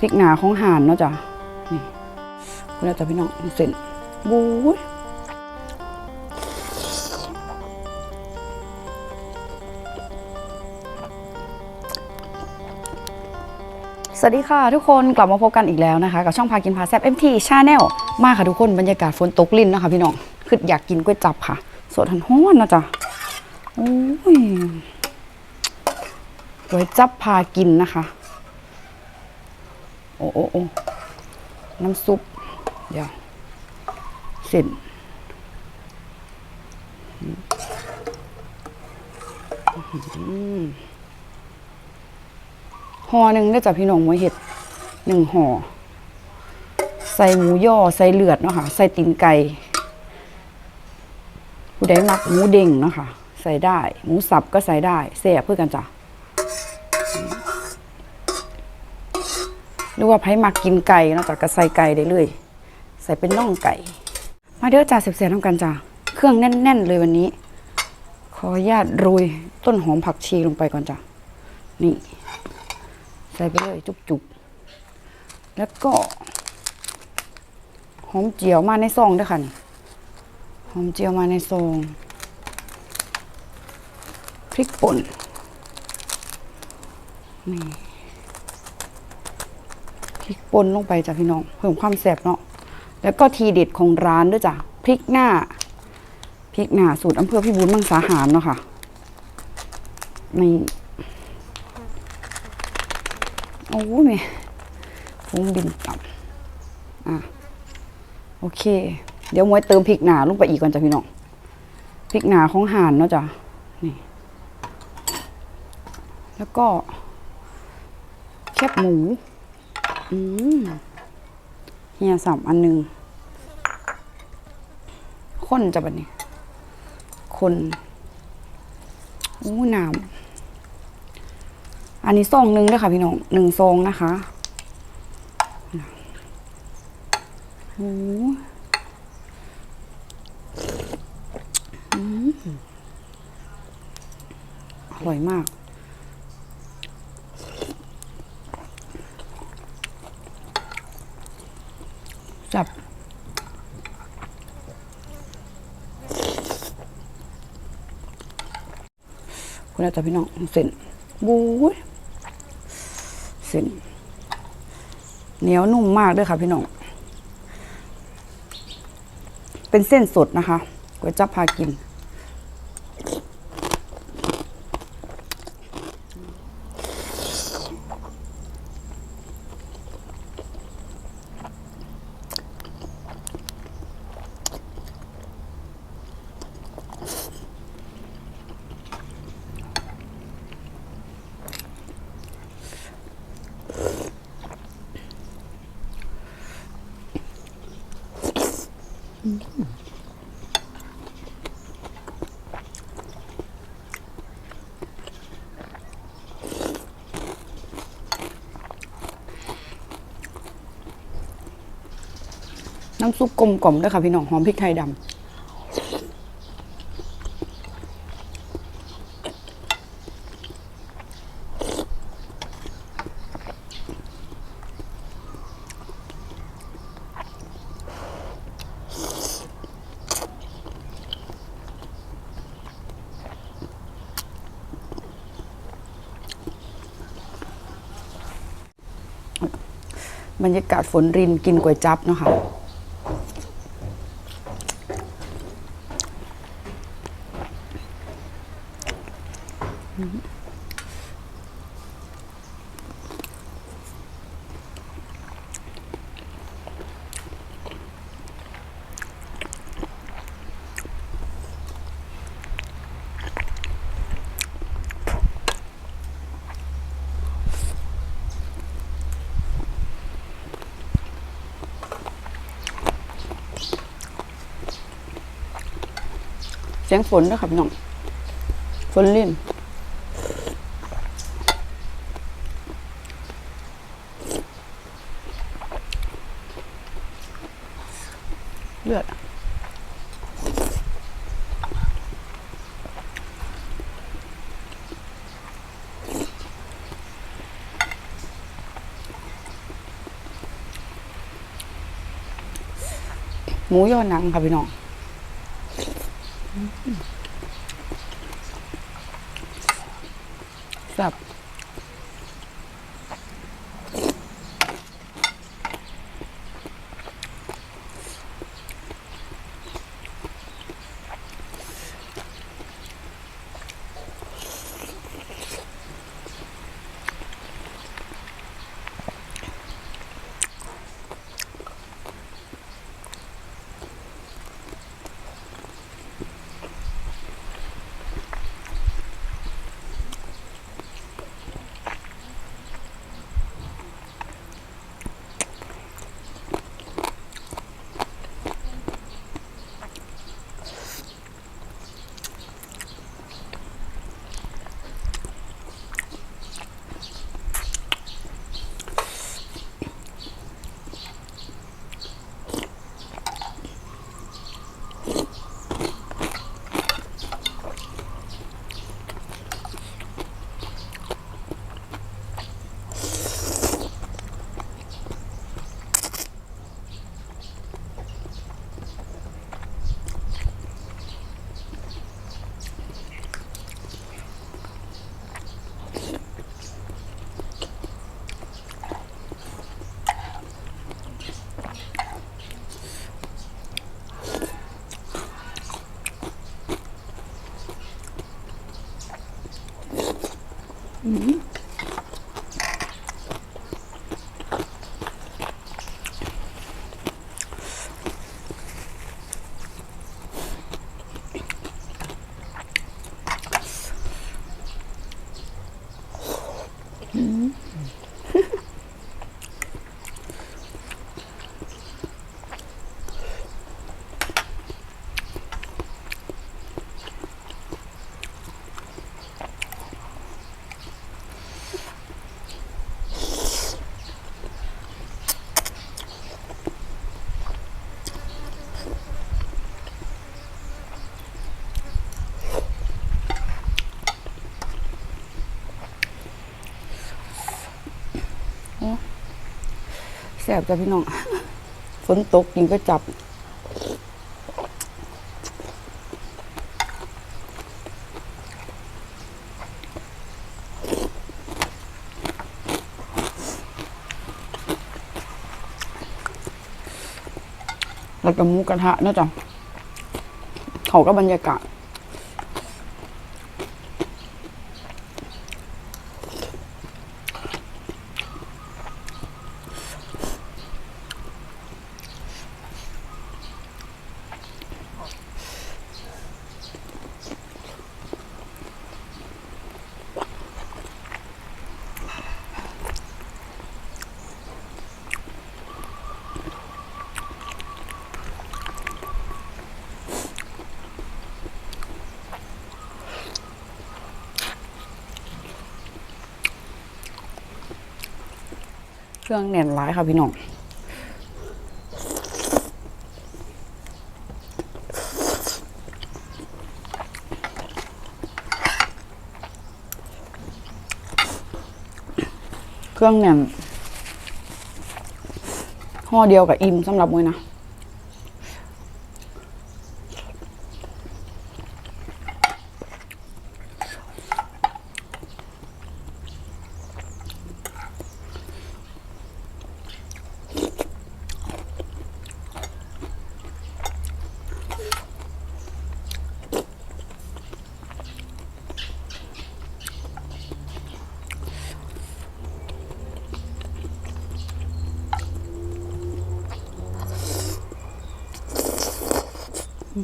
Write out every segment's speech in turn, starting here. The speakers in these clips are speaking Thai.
พริกหนาของห่านเนาะจ้ะนี่คุณอาจจะพี่น้องเส้นบู๊ยสวัสดีค่ะทุกคนกลับมาพบกันอีกแล้วนะคะ กับช่องพากินพาแซบ MT Channel มาค่ะทุกคนบรรยากาศฝนตกลิ่นนะคะพี่น้องคืออยากกินก๋วยจับค่ะ สดหันห้อนนะจ๊ะโอ้ยก๋วยจับพากินนะคะ โอ้โอ้โอ้น้ำซุป เดี๋ยวเสร็จห่อหนึ่งได้จากพี่น้องหมวยเห็ดหนึ่งห่อ ใส่หมูย่อ ใส่เลือดเนาะค่ะ ใส่ตีนไก่ผู้ใดมักหมูเด้งเนาะค่ะ ใส่ได้ หมูสับก็ใส่ได้แซ่บเพื่อกันจ้ะ รือว่าไผมักกินไก่นาะจ้ะก็ใส่ไก่ได้เลย ใส่เป็นน่องไก่ มาเด้อจ้าเสียบๆน้ำกันจ้ะเครื่องแน่น ๆ เลยวันนี้ ขออนุญาตโรยต้นหอมผักชีลงไปก่อนจ้ะนี่ ใส่ไปเลยจุกๆ แล้วก็ หอมเจียวมาในซองด้วยค่ะนี่หอมเจียวมาในซองพริกป่นนี่ ริกป่นลงไปจ้ะพี่น้อง เพิ่มความแซ่บเนาะแล้วก็ทีเด็ดของร้านด้วยจ้ะพริกหน้าพริกหน้าสูตรอำเภอพิบูลมังสาหารเนาะค่ะนี่โอ้ยแม่ฟุ้งบินต่ำอะโอเค เดี๋ยวมวยเติมพริกหนาลงไปอีกก่อนจ้ะพี่น้องพริกหนาของห่านเนาะจ้ะนี่ แล้วก็แคบหมู อืมเฮียสามอันหนึ่งคนจะแบบนี้ คนอู้น้ำอันนี้ซองหนึ่งด้วยค่ะพี่น้องหนึ่งซองนะคะโอ้อร่อยมาก จับ คุณอาจจะพี่น้องเส้นบู๊เส้นเหนียวนุ่มมากด้วยค่ะ พี่น้อง เป็นเส้นสดนะคะก๋วยจับพากิน น้ำซุปกลมกล่อมด้วยค่ะพี่น้องหอมพริกไทยดำบรรยากาศฝนรินกินก๋วยจั๊บเนาะค่ะ เสียงฝนด้วยค่ะพี่น้อง ฝนลิ่น ลือดหมูยอหนังค่ะพี่น้องสับ แซ่บจ้ะพี่น้อง ฝนตกยิงก็จับ แล้วก็หมูกระทะนะจ๊ะเขาก็บรรยากาศ ครื่องแน่นร้ายค่ะพี่น้องเครื่องแน่นห่อเดียวกับอิ่มสำหรับมวยนะ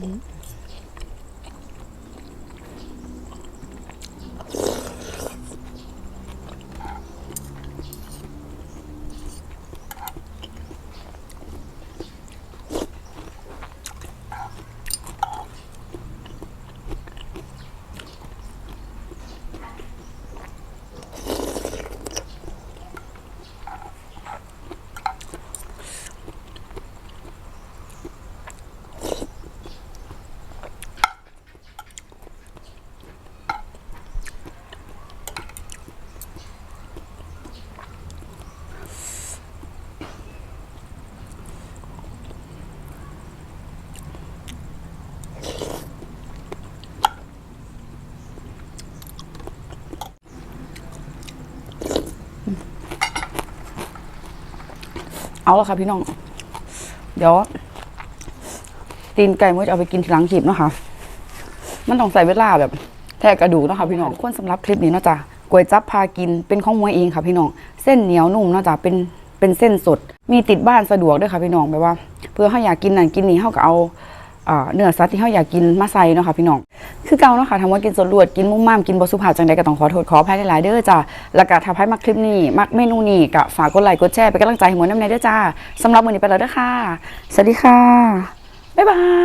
Gitu. Mm-hmm. เอาละค่ะพี่น้อง เดี๋ยว ตีนไก่มดจะเอาไปกินทีหลังขีบเนาะค่ะ มันต้องใส่เวลาแบบแทกกระดูกเนาะค่ะพี่น้องทุกคนสำหรับคลิปนี้เนาะจ้ะก๋วยจับพากินเป็นของมวยเองค่ะพี่น้อง เส้นเหนียวนุ่มเนาะจ้ะเป็นเป็นเส้นสด มีติดบ้านสะดวกด้วยค่ะพี่น้องแบบว่า เพื่อเขาอยากกินนั่นกินนี่เขาก็เอา เนื้อสัตว์ที่เขาอยากกินมาใส่เนาะค่ะพี่น้อง คือเก่าเนาะค่ะทำว่ากินสดลวดกินมุ่มม่ามกินบสุภาพจังใดก็ต้องขอโทษขออภัยหลายๆเด้อจ้าแล้วก็ถ้าใครมักคลิปนี้ มักเมนูนี้ก็ฝากกดไลค์กดแชร์เป็นกำลังใจให้หมวน้ำในเด้อจ้าสำหรับวันนี้ไปแล้วเด้อค่ะ สวัสดีค่ะ บ๊ายบาย